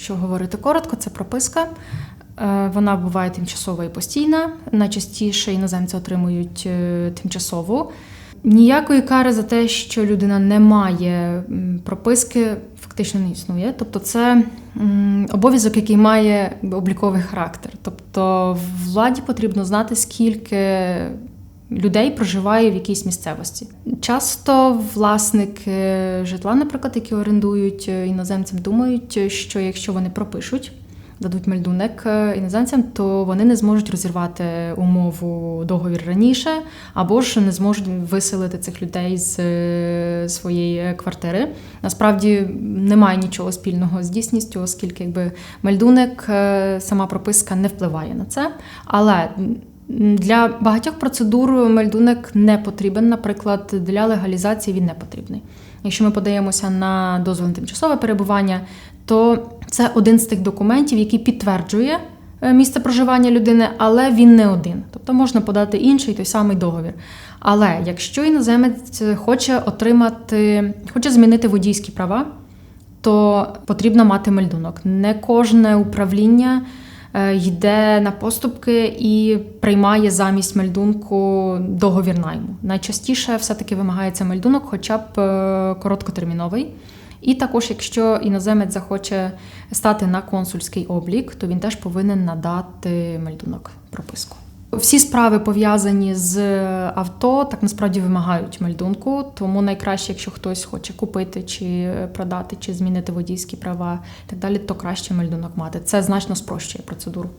Якщо говорити коротко, це прописка. Е, Вона буває тимчасова і постійна. Найчастіше іноземці отримують е, тимчасову. Ніякої кари за те, що людина не має прописки, фактично не існує. Тобто, це обов'язок, який має обліковий характер. Тобто, владі потрібно знати, скільки людей проживає в якійсь місцевості. Часто власники житла, наприклад, які орендують е, іноземцям, думають, що якщо вони пропишуть. Дадуть мельдунек е, іноземцям, то вони не зможуть розірвати умову договір раніше, або ж не зможуть виселити цих людей з е, своєї квартири. Насправді немає нічого спільного з дійсністю, оскільки якби мельдунек, сама прописка не впливає на це. Але для багатьох процедур мельдунек не потрібен. Наприклад, для легалізації він не потрібний. Якщо ми подаємося на дозвіл на тимчасове перебування, то це один з тих документів, який підтверджує е, місце проживання людини, але він не один. Тобто можна подати інший той самий договір. Але якщо іноземець хоче отримати, хоче змінити водійські права, то потрібно мати мельдунок. Не кожне управління йде на поступки і приймає замість мельдунку договір найму. Найчастіше все-таки вимагається мельдунок, хоча б е, короткотерміновий. І також, якщо іноземець захоче стати на консульський облік, то він теж повинен надати мельдунок прописку. Всі справи пов'язані з авто, так насправді вимагають мальдунку, тому найкраще, якщо хтось хоче купити чи продати, чи змінити водійські права і так далі, то краще мальдунок мати. Це значно спрощує процедуру.